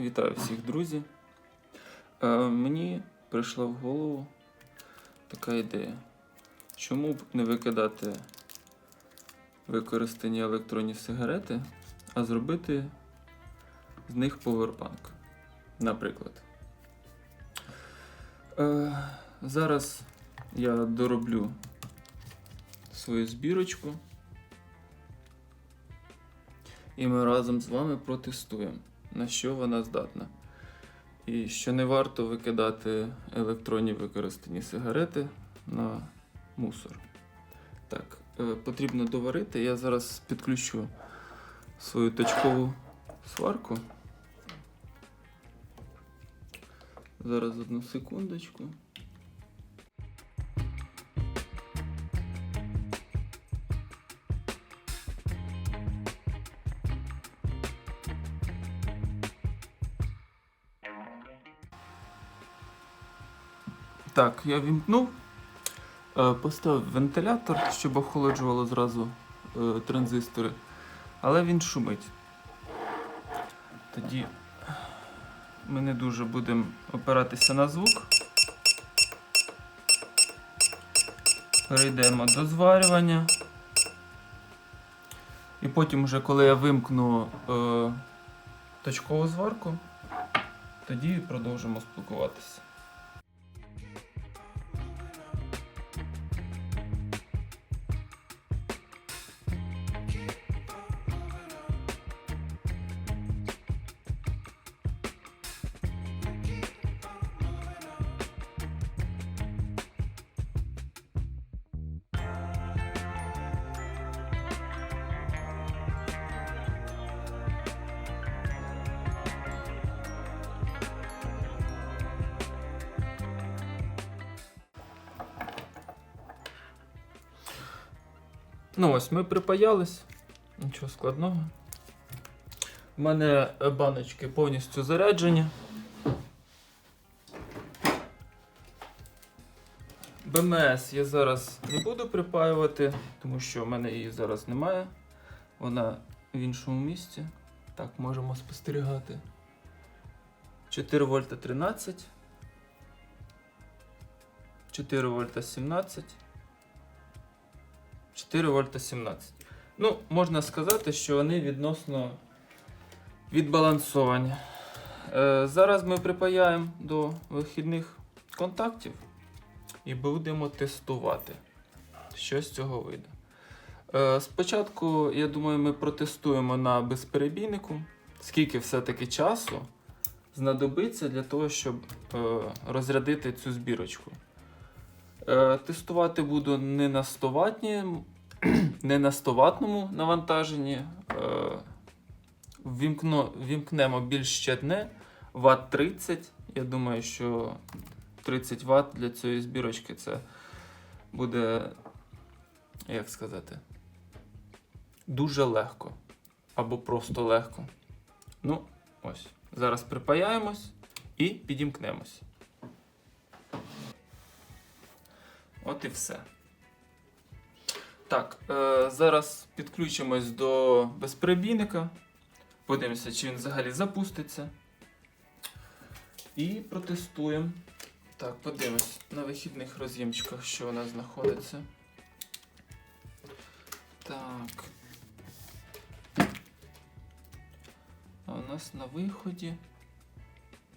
Вітаю всіх, друзі. Е, мені прийшла в голову така ідея. Чому б не викидати використані електронні сигарети, а зробити з них повербанк, наприклад. Е, зараз я дороблю свою збірочку. І ми разом з вами протестуємо, на що вона здатна. І що не варто викидати електронні використані сигарети на мусор. Так, е, потрібно доварити. Я зараз підключу свою точкову сварку. Зараз одну секундочку. Так, я вімкнув, е, поставив вентилятор, щоб охолоджувало зразу е, транзистори, але він шумить. Тоді ми не дуже будемо опиратися на звук. Перейдемо до зварювання. І потім, вже коли я вимкну е, точкову зварку, тоді продовжимо спілкуватися. Ну ось, ми припаялись. Нічого складного. У мене е, баночки повністю заряджені. БМС я зараз не буду припаювати, тому що в мене її зараз немає. Вона в іншому місці. Так, можемо спостерігати. 4 вольта 13. 4 вольта 17. 4 вольта 17. Ну, можна сказати, що вони відносно відбалансовані. Е, зараз ми припаяємо до вихідних контактів і будемо тестувати, що з цього вийде. Е, спочатку, я думаю, ми протестуємо на безперебійнику, скільки все-таки часу знадобиться для того, щоб е, розрядити цю збірочку. Е, Тестувати буду не на 100 ватні, не на 100 ватному навантаженні. Е, Вімкно, вімкнемо більш щадне, ватт 30. Я думаю, що 30 Вт для цієї збірочки це буде, як сказати, дуже легко. Або просто легко. Ну, ось. Зараз припаяємось і підімкнемось. От і все. Так, е, зараз підключимось до безперебійника. Подивимося, чи він взагалі запуститься. І протестуємо. Так, подивимось на вихідних роз'ємчиках, що у нас знаходиться. Так. А у нас на виході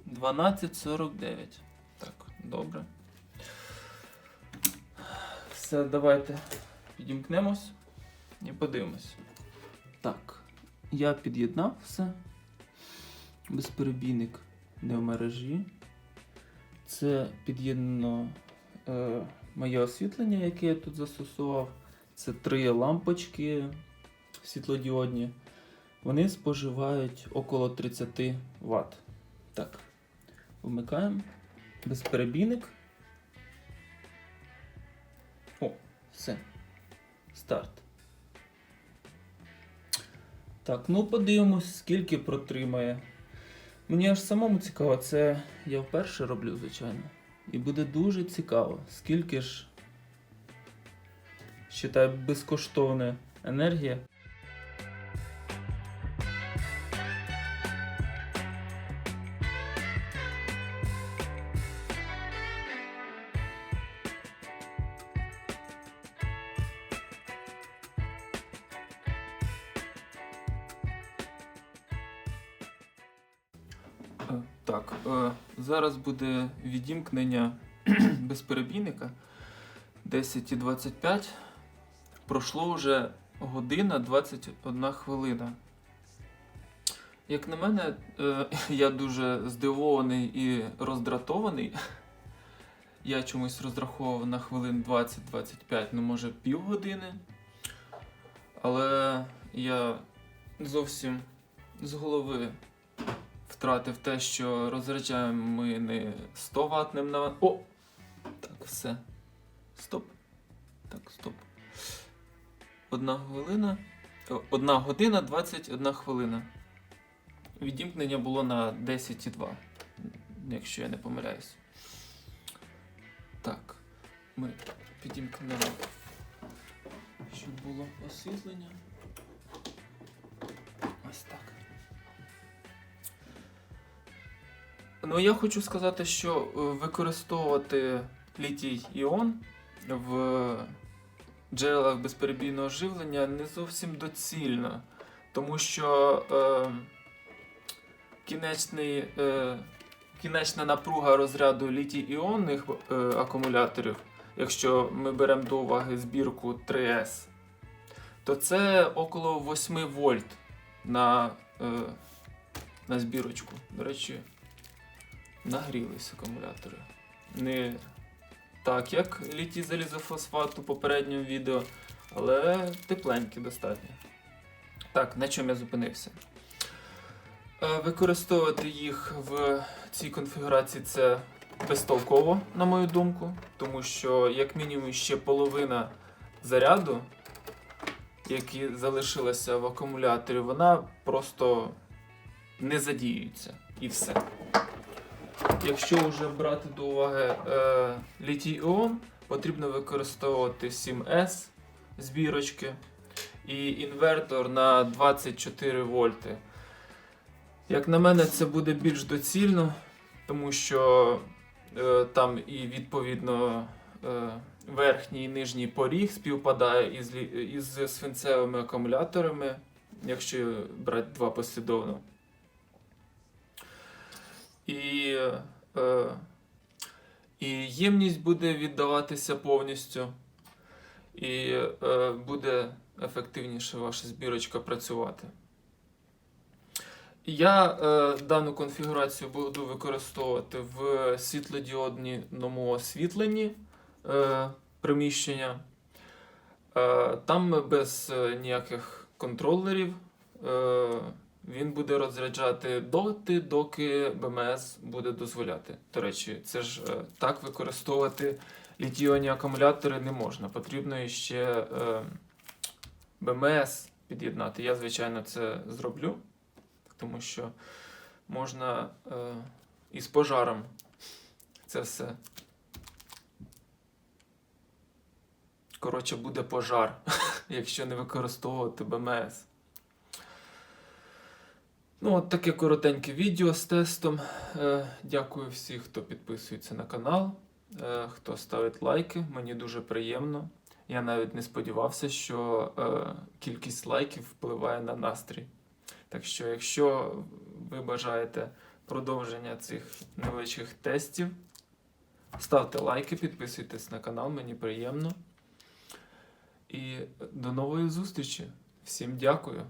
12.49. Так, добре. Все, давайте підімкнемось і подивимось. Так, я під'єднав все. Безперебійник не в мережі. Це під'єднано е, моє освітлення, яке я тут застосував. Це три лампочки світлодіодні. Вони споживають около 30 Вт. Так, вмикаємо. Безперебійник. О, все. Старт. Так, ну подивимось, скільки протримає. Мені аж самому цікаво, це я вперше роблю, звичайно. І буде дуже цікаво, скільки ж считай, безкоштовна енергія Так, е, зараз буде відімкнення безперебійника 10.25. Пройшло вже година 21 хвилина. Як на мене, е, я дуже здивований і роздратований. Я чомусь розраховував на хвилин 20-25, ну може півгодини. Але я зовсім з голови втратив те, що розряджаємо ми не 100 ватним на. О! Так, все. Стоп. Так, стоп. Одна хвилина. Одна година 21 хвилина. Відімкнення було на 10,2, якщо я не помиляюсь. Так. Ми підімкнемо, щоб було освітлення. Ну, я хочу сказати, що е, використовувати літій іон в джерелах безперебійного живлення не зовсім доцільно, тому що е, кінечний, е, кінечна напруга розряду літій-іонних е, акумуляторів, якщо ми беремо до уваги збірку 3С, то це около 8 вольт на, е, на збірочку. До речі, нагрілись акумулятори. Не так, як літій залізофосфат у попередньому відео, але тепленькі достатньо. Так, на чому я зупинився? Е, Використовувати їх в цій конфігурації це безтолково, на мою думку, тому що, як мінімум, ще половина заряду, які залишилася в акумуляторі, вона просто не задіюється. І все. Якщо вже брати до уваги е, літій потрібно використовувати 7S збірочки і інвертор на 24 вольти. Як на мене, це буде більш доцільно, тому що е, там і відповідно е, верхній і нижній поріг співпадає із, із свинцевими акумуляторами, якщо брати два послідовно. І, і ємність буде віддаватися повністю, і е, буде ефективніше ваша збірочка працювати. Я е, дану конфігурацію буду використовувати в світлодіодному освітленні е, приміщення. Е, там без е, ніяких контролерів. Е, він буде розряджати доти, доки БМС буде дозволяти. До речі, це ж е, так використовувати літіонні акумулятори не можна. Потрібно ще е, БМС під'єднати. Я, звичайно, це зроблю, тому що можна е, із пожаром це все. Коротше, буде пожар, якщо не використовувати БМС. Ну, от таке коротеньке відео з тестом. Е, дякую всім, хто підписується на канал, е, хто ставить лайки. Мені дуже приємно. Я навіть не сподівався, що е, кількість лайків впливає на настрій. Так що, якщо ви бажаєте продовження цих невеличких тестів, ставте лайки, підписуйтесь на канал, мені приємно. І до нової зустрічі. Всім дякую.